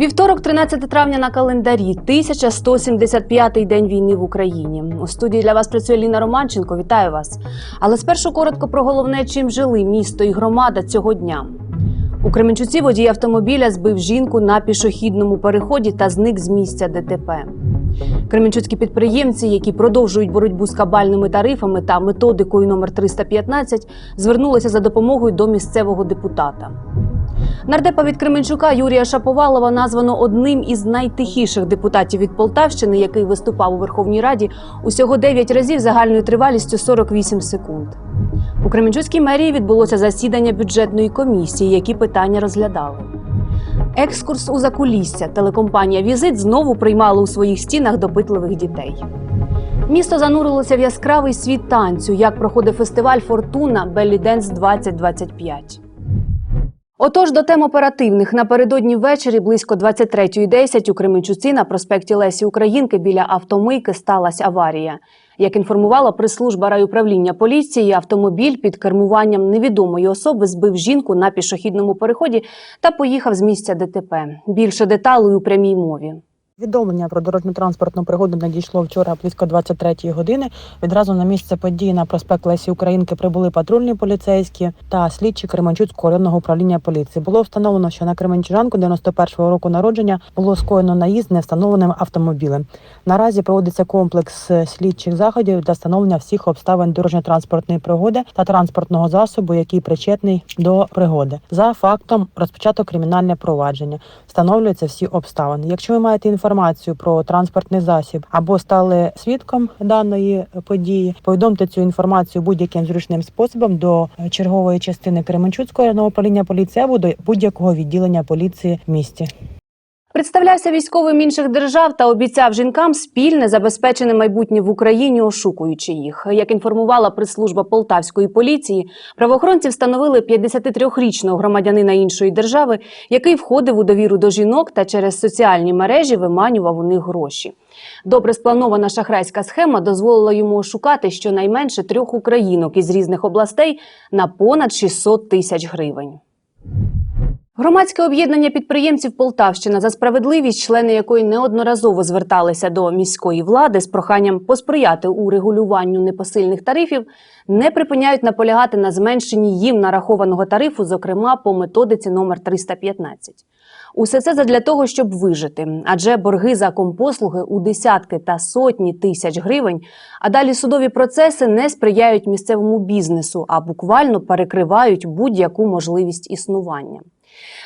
Вівторок, 13 травня на календарі, 1175-й день війни в Україні. У студії для вас працює Ліна Романченко. Вітаю вас. Але спершу коротко про головне, чим жили місто і громада цього дня. У Кременчуці водій автомобіля збив жінку на пішохідному переході та зник з місця ДТП. Кременчуцькі підприємці, які продовжують боротьбу з кабальними тарифами та методикою номер 315, звернулися за допомогою до місцевого депутата. Нардепа від Кременчука Юрія Шаповалова названо одним із найтихіших депутатів від Полтавщини, який виступав у Верховній Раді усього 9 разів загальною тривалістю 48 секунд. У Кременчуцькій мерії відбулося засідання бюджетної комісії, які питання розглядали. Екскурс у закулісся телекомпанія Візит знову приймала у своїх стінах допитливих дітей. Місто занурилося в яскравий світ танцю, як проходив фестиваль Фортуна Беллі Денс 2025. Отож, до тем оперативних напередодні ввечері близько 23.10 у Кременчуці на проспекті Лесі Українки біля автомийки сталася аварія. Як інформувала прес-служба райуправління поліції, автомобіль під кермуванням невідомої особи збив жінку на пішохідному переході та поїхав з місця ДТП. Більше деталей у прямій мові. Повідомлення про дорожньо-транспортну пригоду надійшло вчора близько 23-ї години. Відразу на місце події на проспект Лесі Українки прибули патрульні поліцейські та слідчі Кременчуцького районного управління поліції. Було встановлено, що на Кременчужанку 91-го року народження було скоєно наїзд невстановленим автомобілем. Наразі проводиться комплекс слідчих заходів для встановлення всіх обставин дорожньо-транспортної пригоди та транспортного засобу, який причетний до пригоди. За фактом розпочато кримінальне провадження встановлюються всі обставини. Якщо ви маєте інформацію про транспортний засіб або стали свідком даної події, повідомте цю інформацію будь-яким зручним способом до чергової частини Кременчуцького районного управління поліції або до будь-якого відділення поліції в місті. Представлявся військовим інших держав та обіцяв жінкам спільне забезпечене майбутнє в Україні, ошукуючи їх. Як інформувала прес-служба полтавської поліції, правоохоронці встановили 53-річного громадянина іншої держави, який входив у довіру до жінок та через соціальні мережі виманював у них гроші. Добре спланована шахрайська схема дозволила йому ошукати щонайменше трьох українок із різних областей на понад 600 тисяч гривень. Громадське об'єднання підприємців Полтавщина за справедливість, члени якої неодноразово зверталися до міської влади з проханням посприяти у регулюванню непосильних тарифів, не припиняють наполягати на зменшенні їм нарахованого тарифу, зокрема по методиці номер 315. Усе це задля того, щоб вижити, адже борги за компослуги у десятки та сотні тисяч гривень, а далі судові процеси не сприяють місцевому бізнесу, а буквально перекривають будь-яку можливість існування.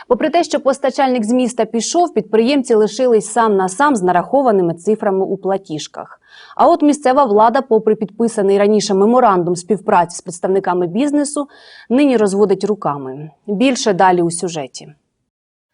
Попри те, що постачальник з міста пішов, підприємці лишились сам на сам з нарахованими цифрами у платіжках. А от місцева влада, попри підписаний раніше меморандум співпраці з представниками бізнесу, нині розводить руками. Більше далі у сюжеті.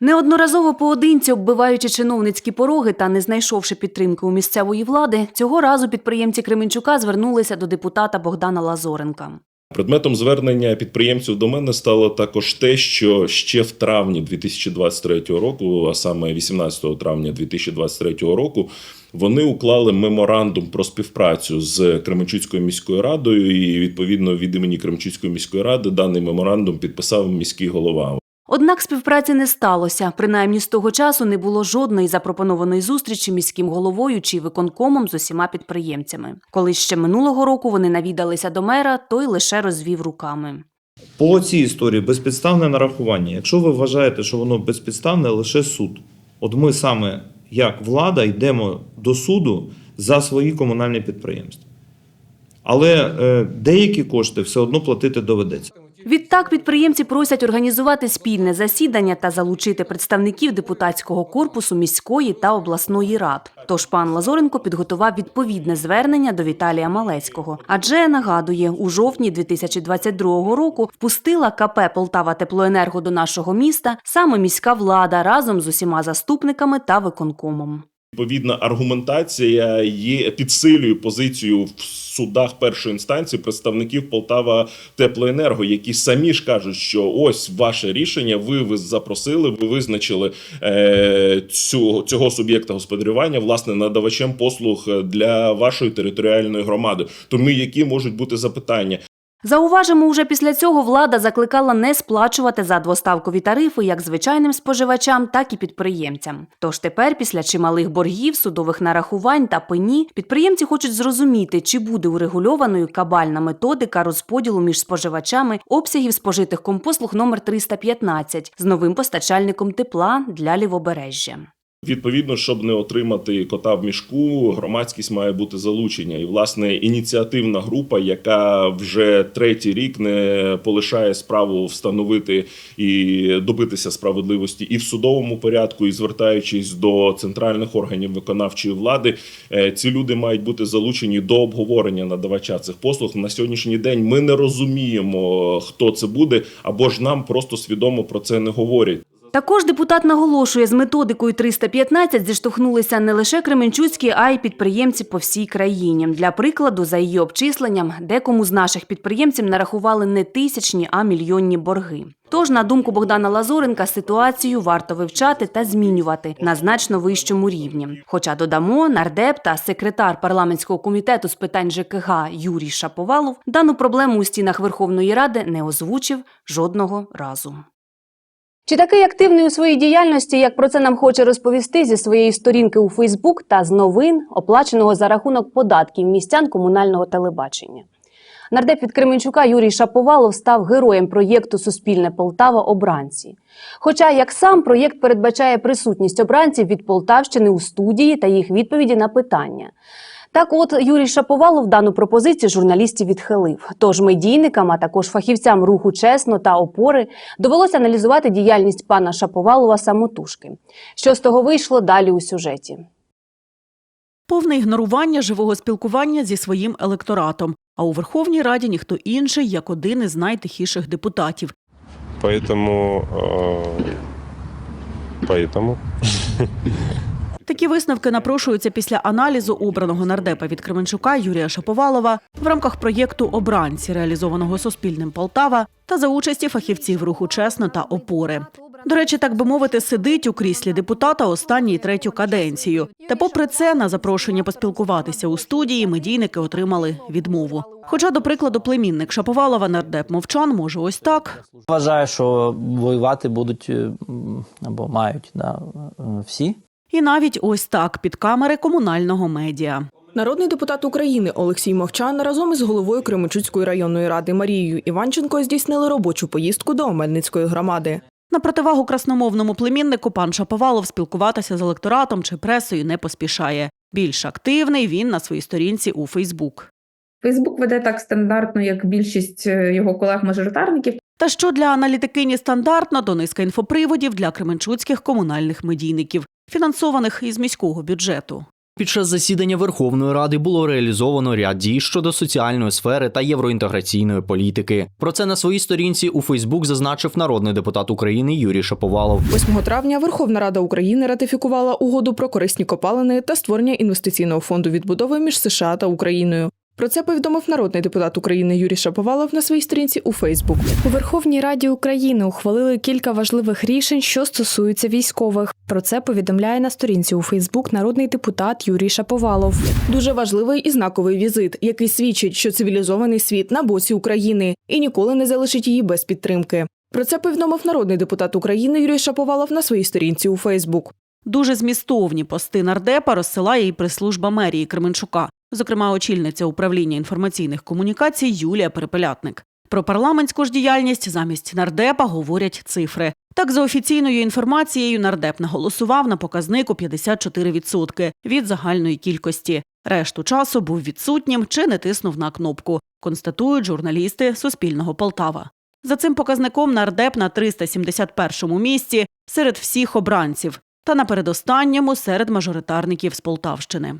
Неодноразово поодинці оббиваючи чиновницькі пороги та не знайшовши підтримки у місцевої влади, цього разу підприємці Кременчука звернулися до депутата Богдана Лазоренка. Предметом звернення підприємців до мене стало також те, що ще в травні 2023 року, а саме 18 травня 2023 року, вони уклали меморандум про співпрацю з Кременчуцькою міською радою, і відповідно від імені Кременчуцької міської ради даний меморандум підписав міський голова. Однак співпраці не сталося. Принаймні з того часу не було жодної запропонованої зустрічі міським головою чи виконкомом з усіма підприємцями. Коли ще минулого року вони навідалися до мера, той лише розвів руками. По цій історії безпідставне нарахування. Якщо ви вважаєте, що воно безпідставне, лише суд. От ми саме як влада йдемо до суду за свої комунальні підприємства. Але е, деякі кошти все одно платити доведеться. Відтак підприємці просять організувати спільне засідання та залучити представників депутатського корпусу міської та обласної рад. Тож пан Лазоренко підготував відповідне звернення до Віталія Малецького. Адже нагадує, у жовтні 2022 року впустила КП Полтава Теплоенерго до нашого міста саме міська влада разом з усіма заступниками та виконкомом. Відповідна аргументація є підсилює позицію в судах першої інстанції представників Полтава Теплоенерго, які самі ж кажуть, що ось ваше рішення. Ви, ви запросили, ви визначили е, цю, цього суб'єкта господарювання власне надавачем послуг для вашої територіальної громади. Тому які можуть бути запитання? Зауважимо, уже після цього влада закликала не сплачувати за двоставкові тарифи як звичайним споживачам, так і підприємцям. Тож тепер, після чималих боргів, судових нарахувань та пені, підприємці хочуть зрозуміти, чи буде урегульованою кабальна методика розподілу між споживачами обсягів спожитих компослуг номер 315 з новим постачальником тепла для лівобережжя. Відповідно, щоб не отримати кота в мішку, громадськість має бути залучення. І власне ініціативна група, яка вже третій рік не полишає справу встановити і добитися справедливості і в судовому порядку, і звертаючись до центральних органів виконавчої влади, е, ці люди мають бути залучені до обговорення надавача цих послуг. На сьогоднішній день ми не розуміємо, хто це буде, або ж нам просто свідомо про це не говорять. Також депутат наголошує, з методикою 315 зіштовхнулися не лише кременчуцькі, а й підприємці по всій країні. Для прикладу, за її обчисленням, декому з наших підприємців нарахували не тисячні, а мільйонні борги. Тож, на думку Богдана Лазоренка, ситуацію варто вивчати та змінювати на значно вищому рівні. Хоча додамо, нардеп та секретар парламентського комітету з питань ЖКГ Юрій Шаповалов дану проблему у стінах Верховної Ради не озвучив жодного разу. Чи такий активний у своїй діяльності, як про це нам хоче розповісти зі своєї сторінки у Фейсбук та з новин, оплаченого за рахунок податків містян комунального телебачення? Нардеп від Кременчука Юрій Шаповалов став героєм проєкту Суспільне Полтава обранці. Хоча, як сам проєкт передбачає присутність обранців від Полтавщини у студії та їх відповіді на питання. Так от Юрій Шаповалов дану пропозицію журналістів відхилив. Тож медійникам, а також фахівцям руху чесно та опори довелося аналізувати діяльність пана Шаповалова самотужки. Що з того вийшло далі у сюжеті? Повне ігнорування живого спілкування зі своїм електоратом. А у Верховній Раді ніхто інший, як один із найтихіших депутатів. Поэтому, э, поэтому Такі висновки напрошуються після аналізу обраного нардепа від Кременчука Юрія Шаповалова в рамках проєкту Обранці, реалізованого Суспільним Полтава, та за участі фахівців руху чесно та опори. До речі, так би мовити, сидить у кріслі депутата останній третю каденцію. Та, попри це, на запрошення поспілкуватися у студії медійники отримали відмову. Хоча, до прикладу, племінник Шаповалова нардеп мовчан може ось так. Вважаю, що воювати будуть або мають да, е, всі. І навіть ось так під камери комунального медіа. Народний депутат України Олексій Мовчан разом із головою Кременчуцької районної ради Марією Іванченко здійснили робочу поїздку до Омельницької громади. На противагу красномовному племіннику пан Шаповалов спілкуватися з електоратом чи пресою не поспішає. Більш активний він на своїй сторінці у Фейсбук. Фейсбук веде так стандартно, як більшість е, його колег-мажоритарників. Та що для аналітикині стандартно, то низка інфоприводів для кременчуцьких комунальних медійників, фінансованих із міського бюджету. Під час засідання Верховної Ради було реалізовано ряд дій щодо соціальної сфери та євроінтеграційної політики. Про це на своїй сторінці у Фейсбук зазначив народний депутат України Юрій Шаповалов. 8 травня Верховна Рада України ратифікувала угоду про корисні копалини та створення інвестиційного фонду відбудови між США та Україною. Про це повідомив народний депутат України Юрій Шаповалов на своїй сторінці у Фейсбук. У Верховній Раді України ухвалили кілька важливих рішень, що стосуються військових. Про це повідомляє на сторінці у Фейсбук народний депутат Юрій Шаповалов. Дуже важливий і знаковий візит, який свідчить, що цивілізований світ на боці України і ніколи не залишить її без підтримки. Про це повідомив народний депутат України Юрій Шаповалов на своїй сторінці у Фейсбук. Дуже змістовні пости нардепа розсилає і прес-служба мерії Кременчука, зокрема очільниця управління інформаційних комунікацій Юлія Перепелятник. Про парламентську ж діяльність замість нардепа говорять цифри. Так, за офіційною інформацією, нардеп наголосував на показнику 54% від загальної кількості. Решту часу був відсутнім чи не тиснув на кнопку, констатують журналісти Суспільного Полтава. За цим показником нардеп на 371-му місці серед всіх обранців та на передостанньому серед мажоритарників з Полтавщини.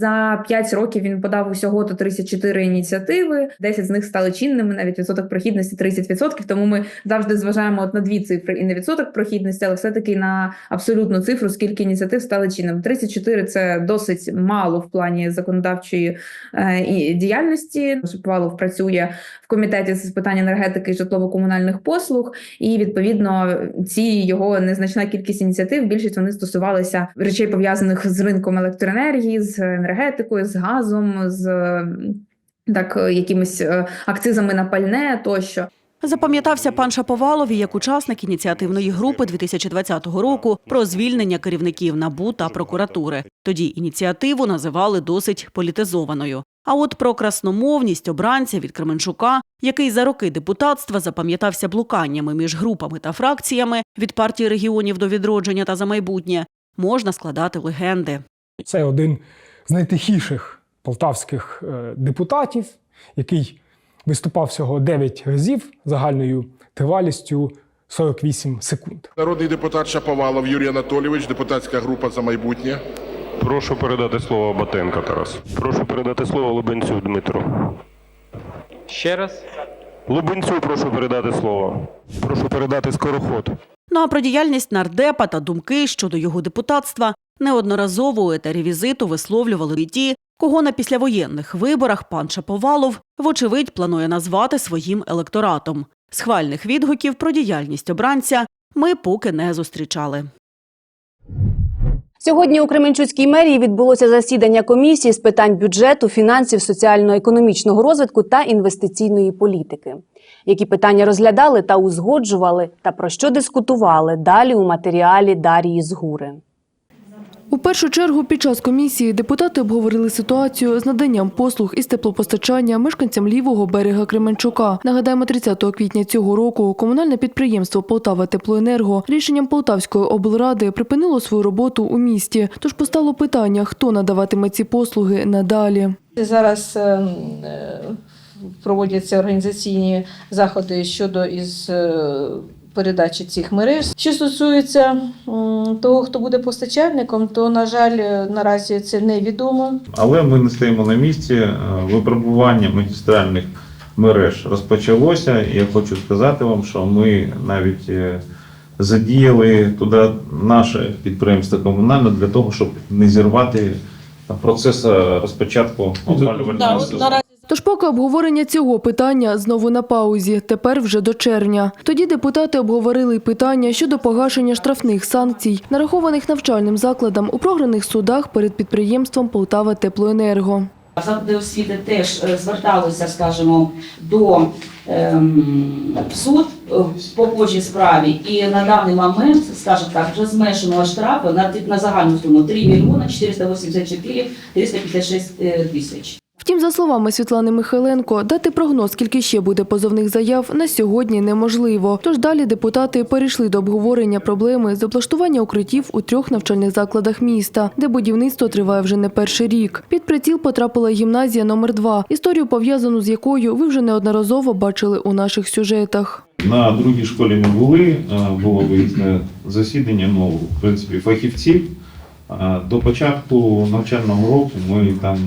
За 5 років він подав усього то 34 ініціативи, 10 з них стали чинними, навіть відсоток прохідності 30%, тому ми завжди зважаємо от на дві цифри і на відсоток прохідності, але все-таки на абсолютну цифру, скільки ініціатив стали чинними. 34 – це досить мало в плані законодавчої е, діяльності. Шиповалов працює в комітеті з питань енергетики і житлово-комунальних послуг, і відповідно ці його незначна кількість ініціатив, більшість вони стосувалися речей пов'язаних з ринком електроенергії, з енергетикою, з газом, з так е, якимись е, акцизами на пальне тощо. Запам'ятався пан Шаповалов як учасник ініціативної групи 2020 року про звільнення керівників НАБУ та прокуратури. Тоді ініціативу називали досить політизованою. А от про красномовність обранця від Кременчука, який за роки депутатства запам'ятався блуканнями між групами та фракціями від партії регіонів до відродження та за майбутнє, можна складати легенди. Це один найтихіших полтавських е, депутатів, який виступав всього 9 разів загальною тривалістю 48 секунд. Народний депутат Шаповалов Юрій Анатолійович, депутатська група за майбутнє. Прошу передати слово Батенка Тарас. Прошу передати слово Лубенцю Дмитру. Ще раз. Лубенцю прошу передати слово. Прошу передати скороход. Ну а про діяльність нардепа та думки щодо його депутатства неодноразово у етері візиту висловлювали і ті, кого на післявоєнних виборах пан Шаповалов, вочевидь, планує назвати своїм електоратом. Схвальних відгуків про діяльність обранця ми поки не зустрічали. Сьогодні у Кременчуцькій мерії відбулося засідання комісії з питань бюджету, фінансів, соціально-економічного розвитку та інвестиційної політики. Які питання розглядали та узгоджували, та про що дискутували далі у матеріалі Дарії Згури. У першу чергу під час комісії депутати обговорили ситуацію з наданням послуг із теплопостачання мешканцям лівого берега Кременчука. Нагадаємо, 30 квітня цього року комунальне підприємство Полтава Теплоенерго рішенням Полтавської облради припинило свою роботу у місті. Тож постало питання, хто надаватиме ці послуги надалі. Зараз е, е, проводяться організаційні заходи щодо із е, передачі цих мереж. Що стосується того, хто буде постачальником, то на жаль, е, наразі це невідомо. Але ми не стоїмо на місці. Е, Випробування магістральних мереж розпочалося. Я хочу сказати вам, що ми навіть задіяли туди наше підприємство комунальне для того, щоб не зірвати процес розпочатку опалювального сезону. Тож поки обговорення цього питання знову на паузі, тепер вже до червня. Тоді депутати обговорили питання щодо погашення штрафних санкцій, нарахованих навчальним закладам у програних судах перед підприємством Полтава Теплоенерго. Заклади освіти теж е, зверталися, скажімо, до ем, суд е, по кожній справі, і на даний момент, скажімо так, вже зменшено штрафи на, на загальну суму 3 мільйони 484 356 е, тисяч. Втім, за словами Світлани Михайленко, дати прогноз, скільки ще буде позовних заяв, на сьогодні неможливо. Тож далі депутати перейшли до обговорення проблеми з облаштування укриттів у трьох навчальних закладах міста, де будівництво триває вже не перший рік. Під приціл потрапила гімназія номер 2 історію пов'язану з якою ви вже неодноразово бачили у наших сюжетах. На другій школі ми були, було виїзне засідання, ну, в принципі, фахівців. До початку навчального року ми там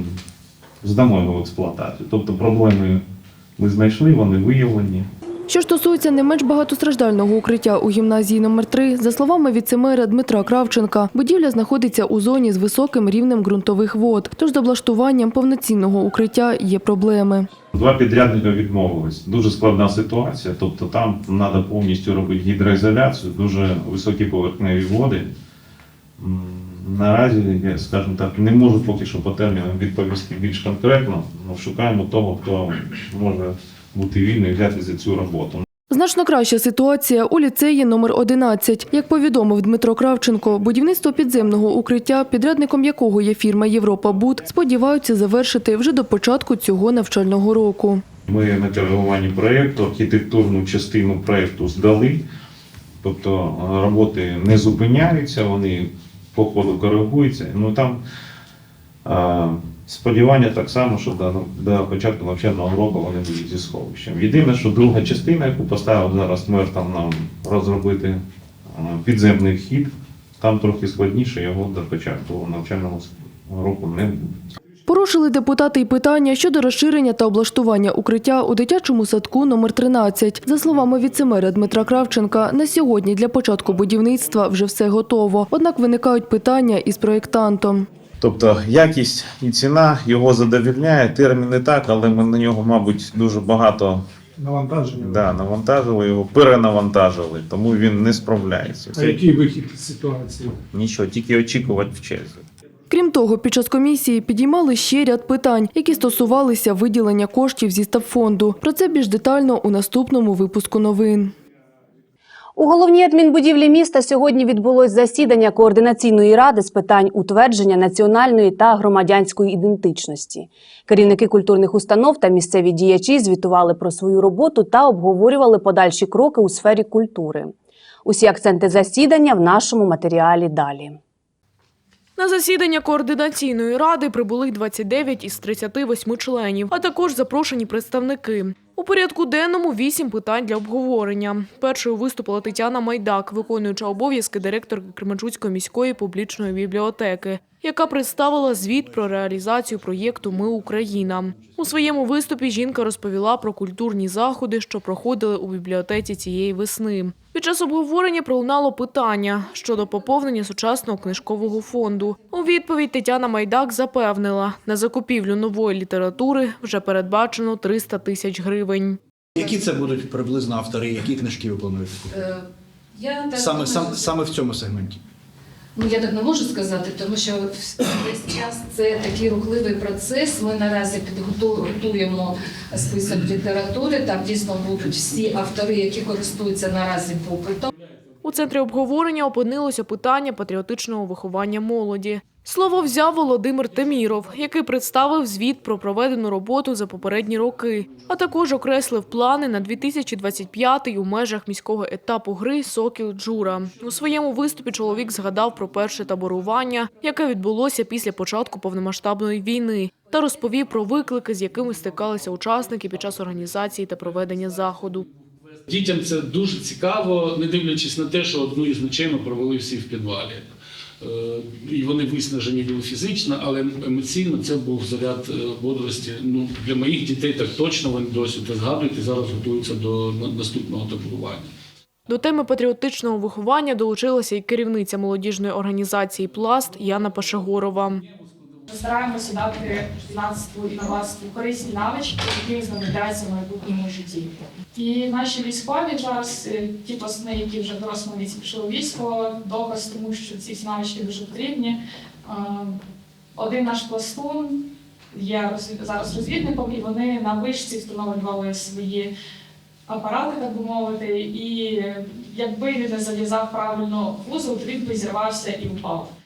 здамо його в експлуатацію. Тобто проблеми ми знайшли, вони виявлені. Що ж стосується не менш багатостраждального укриття у гімназії номер 3 за словами віцемера Дмитра Кравченка, будівля знаходиться у зоні з високим рівнем ґрунтових вод. Тож з облаштуванням повноцінного укриття є проблеми. Два підрядника відмовились. Дуже складна ситуація. Тобто там треба повністю робити гідроізоляцію, дуже високі поверхневі води. Наразі, скажімо так, не можу поки що по термінам відповісти більш конкретно, але шукаємо того, хто може бути вільний взяти за цю роботу. Значно краща ситуація у ліцеї номер 11. Як повідомив Дмитро Кравченко, будівництво підземного укриття, підрядником якого є фірма Європа Буд, сподіваються завершити вже до початку цього навчального року. Ми на коригуванні проєкту, архітектурну частину проєкту здали, тобто е, роботи не зупиняються, вони по ходу коригується. Ну там е, сподівання так само, що до, до початку навчального року вони будуть зі сховищем. Єдине, що друга частина, яку поставив зараз мер там нам розробити підземний вхід, там трохи складніше його до початку навчального року не буде. Порушили депутати й питання щодо розширення та облаштування укриття у дитячому садку номер 13. За словами віцемера Дмитра Кравченка, на сьогодні для початку будівництва вже все готово. Однак виникають питання із проєктантом. Тобто якість і ціна його задовільняє, термін не так, але ми на нього, мабуть, дуже багато Навантаження. да, навантажили його, перенавантажили, тому він не справляється. А який вихід з ситуації? Нічого, тільки очікувати в черзі. Крім того, під час комісії підіймали ще ряд питань, які стосувалися виділення коштів зі стабфонду. Про це більш детально у наступному випуску новин. У головній адмінбудівлі міста сьогодні відбулось засідання координаційної ради з питань утвердження національної та громадянської ідентичності. Керівники культурних установ та місцеві діячі звітували про свою роботу та обговорювали подальші кроки у сфері культури. Усі акценти засідання в нашому матеріалі далі. На засідання координаційної ради прибули 29 із 38 членів, а також запрошені представники. У порядку денному вісім питань для обговорення. Першою виступила Тетяна Майдак, виконуюча обов'язки директорки Кременчуцької міської публічної бібліотеки, яка представила звіт про реалізацію проєкту Ми Україна. У своєму виступі жінка розповіла про культурні заходи, що проходили у бібліотеці цієї весни. Під час обговорення пролунало питання щодо поповнення сучасного книжкового фонду. У відповідь Тетяна Майдак запевнила, на закупівлю нової літератури вже передбачено 300 тисяч гривень. Які це будуть приблизно автори, які книжки ви плануєте? Е, Я так Саме, думаю, сам, саме в цьому сегменті. Ну я так не можу сказати, тому що весь час це такий рухливий процес. Ми наразі підготуємо список літератури. Там дійсно будуть всі автори, які користуються наразі попитом. У центрі обговорення опинилося питання патріотичного виховання молоді. Слово взяв Володимир Теміров, який представив звіт про проведену роботу за попередні роки, а також окреслив плани на 2025 у межах міського етапу гри Сокіл Джура. У своєму виступі чоловік згадав про перше таборування, яке відбулося після початку повномасштабної війни, та розповів про виклики, з якими стикалися учасники під час організації та проведення заходу. Дітям це дуже цікаво, не дивлячись на те, що одну із ночей ми провели всі в підвалі. Е, І вони виснажені були фізично, але емоційно це був заряд е, бодрості. Ну, для моїх дітей так точно вони досі це згадують і зараз готуються до наступного таборування. До теми патріотичного виховання долучилася і керівниця молодіжної організації Пласт Яна Пашегорова. Стараємося дати юнацтву і новацтву корисні навички, які знадобляться в майбутньому житті. І наші військові зараз, е, ті пацани, які вже в дорослому віці пішли у військо, доказ тому, що ці навички дуже потрібні. Е, Один наш пластун є зараз розвідником, і вони на вишці встановлювали свої апарати, так би мовити. І е, якби він не залізав правильно вузол, то він би зірвався і впав.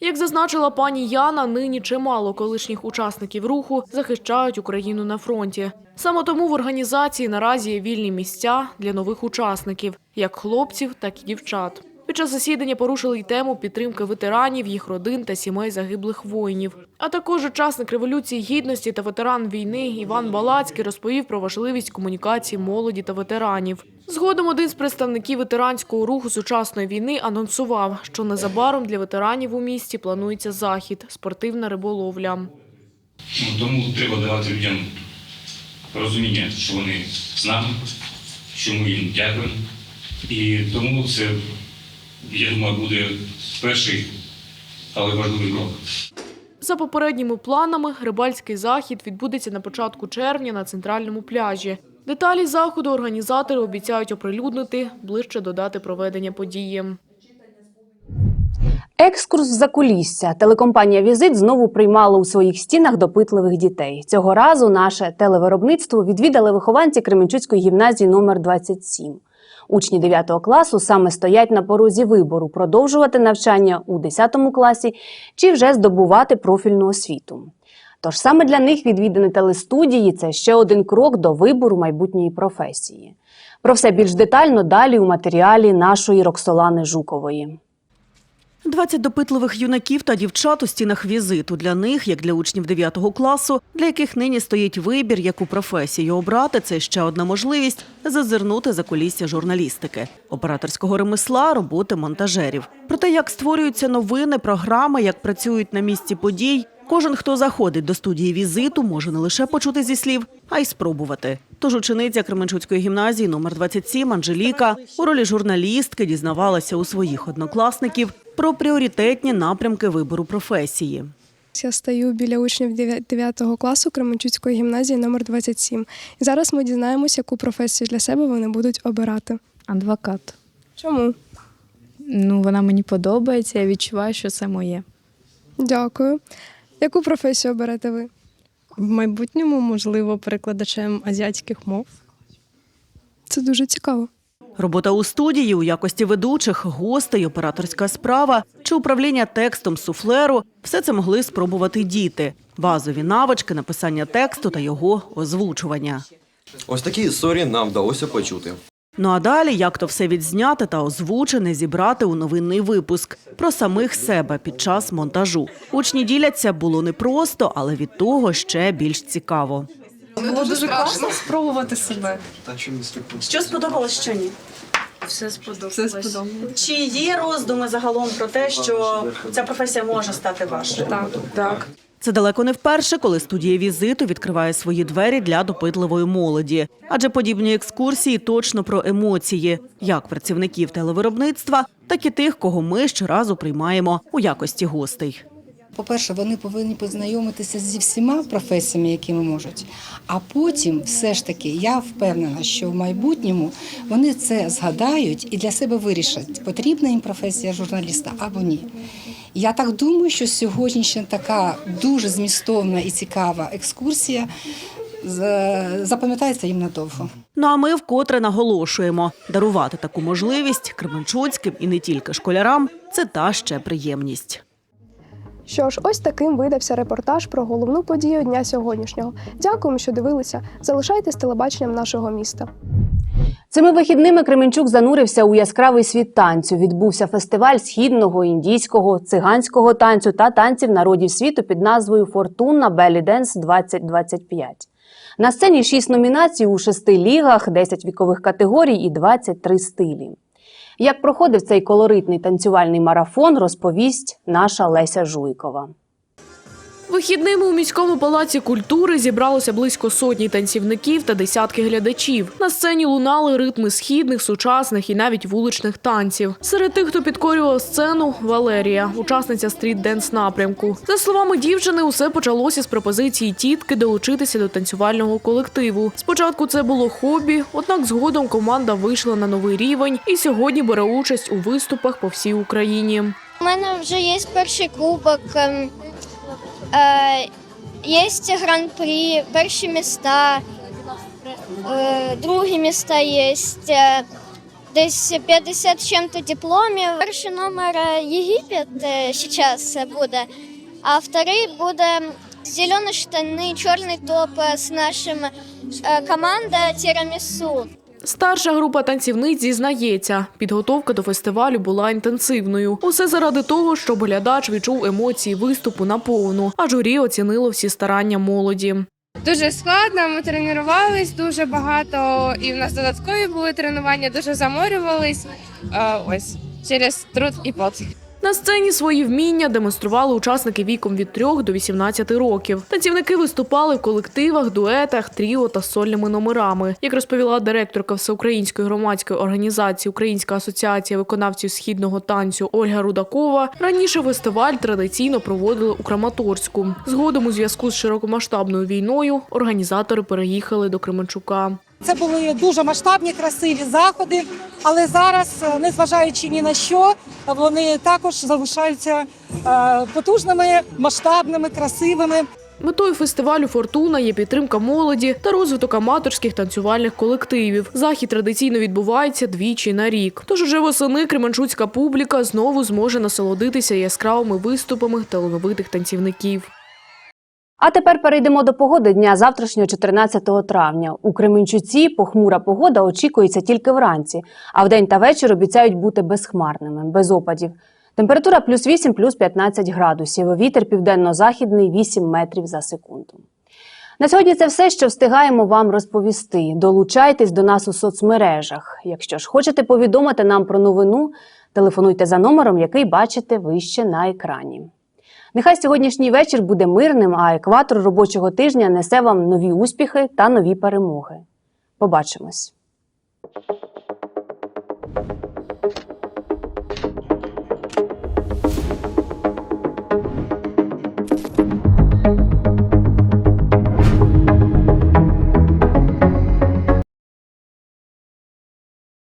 Як зазначила пані Яна, нині чимало колишніх учасників руху захищають Україну на фронті. Саме тому в організації наразі є вільні місця для нових учасників, як хлопців, так і дівчат. Під час засідання порушили й тему підтримки ветеранів, їх родин та сімей загиблих воїнів. А також учасник революції гідності та ветеран війни Іван Балацький розповів про важливість комунікації молоді та ветеранів. Згодом один з представників ветеранського руху сучасної війни анонсував, що незабаром для ветеранів у місті планується захід спортивна риболовля. Тому треба давати людям розуміння, що вони з нами, що ми їм дякуємо. І тому це, я думаю, буде перший, але важливий крок. За попередніми планами, рибальський захід відбудеться на початку червня на центральному пляжі. Деталі заходу організатори обіцяють оприлюднити ближче до дати проведення події. Екскурс в закулісся. Телекомпанія Візит знову приймала у своїх стінах допитливих дітей. Цього разу наше телевиробництво відвідали вихованці Кременчуцької гімназії номер 27. Учні 9 класу саме стоять на порозі вибору продовжувати навчання у 10 класі чи вже здобувати профільну освіту. Тож саме для них відвідини телестудії це ще один крок до вибору майбутньої професії. Про все більш детально далі у матеріалі нашої Роксолани Жукової. 20 допитливих юнаків та дівчат у стінах візиту. Для них, як для учнів 9 класу, для яких нині стоїть вибір, яку професію обрати, це ще одна можливість зазирнути за кулісся журналістики, операторського ремесла, роботи монтажерів. Про те, як створюються новини, програми, як працюють на місці подій. Кожен, хто заходить до студії візиту, може не лише почути зі слів, а й спробувати. Тож учениця Кременчуцької гімназії номер 27 Анжеліка у ролі журналістки дізнавалася у своїх однокласників про пріоритетні напрямки вибору професії. Я стою біля учнів 9 класу Кременчуцької гімназії номер 27. І зараз ми дізнаємося, яку професію для себе вони будуть обирати. Адвокат. Чому? Ну, вона мені подобається, я відчуваю, що це моє. Дякую. Яку професію оберете ви? В майбутньому, можливо, перекладачем азіатських мов. Це дуже цікаво. Робота у студії у якості ведучих, гостей, операторська справа чи управління текстом суфлеру все це могли спробувати діти. Базові навички написання тексту та його озвучування. Ось такі історії нам вдалося почути. Ну а далі, як то все відзняти та озвучене зібрати у новинний випуск про самих себе під час монтажу. Учні діляться було непросто, але від того ще більш цікаво. Було дуже класно спробувати себе. Та що не. Що сподобалось, що ні? Все сподобалось. Все сподобалось. Чи є роздуми загалом про те, що ця професія може стати вашою? Так, так. Це далеко не вперше, коли студія візиту відкриває свої двері для допитливої молоді. Адже подібні екскурсії точно про емоції, як працівників телевиробництва, так і тих, кого ми щоразу приймаємо у якості гостей. По-перше, вони повинні познайомитися зі всіма професіями, якими можуть. А потім, все ж таки, я впевнена, що в майбутньому вони це згадають і для себе вирішать, потрібна їм професія журналіста або ні. Я так думаю, що сьогоднішня така дуже змістовна і цікава екскурсія запам'ятається їм надовго. Ну а ми вкотре наголошуємо, дарувати таку можливість кременчуцьким і не тільки школярам це та ще приємність. Що ж, ось таким видався репортаж про головну подію дня сьогоднішнього. Дякуємо, що дивилися. Залишайтесь телебаченням нашого міста. Цими вихідними Кременчук занурився у яскравий світ танцю. Відбувся фестиваль східного, індійського, циганського танцю та танців народів світу під назвою Фортуна Беллі Денс 2025. На сцені шість номінацій у шести лігах, 10 вікових категорій і 23 стилі. Як проходив цей колоритний танцювальний марафон, розповість наша Леся Жуйкова. Вихідними у міському палаці культури зібралося близько сотні танцівників та десятки глядачів. На сцені лунали ритми східних, сучасних і навіть вуличних танців. Серед тих, хто підкорював сцену, Валерія, учасниця стріт-денс напрямку. За словами дівчини, усе почалося з пропозиції тітки долучитися до танцювального колективу. Спочатку це було хобі, однак згодом команда вийшла на новий рівень і сьогодні бере участь у виступах по всій Україні. У мене вже є перший кубок, ем, є гран-прі, перші міста, е, другі міста є, е, десь 50 чим-то дипломів. Перший номер е, Єгипет зараз буде, а вторий буде зелені штани, чорний топ е, з нашим е, команда Тірамісу. Старша група танцівниць зізнається, підготовка до фестивалю була інтенсивною. Усе заради того, щоб глядач відчув емоції виступу наповну, а журі оцінило всі старання молоді. Дуже складно, ми тренувались дуже багато, і в нас додаткові були тренування, дуже заморювались. Е, Ось через труд і пот. На сцені свої вміння демонстрували учасники віком від 3 до 18 років. Танцівники виступали в колективах, дуетах, тріо та сольними номерами. Як розповіла директорка всеукраїнської громадської організації Українська асоціація виконавців східного танцю Ольга Рудакова, раніше фестиваль традиційно проводили у Краматорську. Згодом у зв'язку з широкомасштабною війною організатори переїхали до Кременчука. Це були дуже масштабні, красиві заходи, але зараз, е, незважаючи ні на що, вони також залишаються е, потужними, масштабними, красивими. Метою фестивалю Фортуна є підтримка молоді та розвиток аматорських танцювальних колективів. Захід традиційно відбувається двічі на рік. Тож уже восени кременчуцька публіка знову зможе насолодитися яскравими виступами талановитих танцівників. А тепер перейдемо до погоди дня завтрашнього 14 травня. У Кременчуці похмура погода очікується тільки вранці, а вдень та вечір обіцяють бути безхмарними, без опадів. Температура плюс 8, плюс 15 градусів. Вітер південно-західний 8 метрів за секунду. На сьогодні це все, що встигаємо вам розповісти. Долучайтесь до нас у соцмережах. Якщо ж хочете повідомити нам про новину, телефонуйте за номером, який бачите вище на екрані. Нехай сьогоднішній вечір буде мирним, а екватор робочого тижня несе вам нові успіхи та нові перемоги. Побачимось!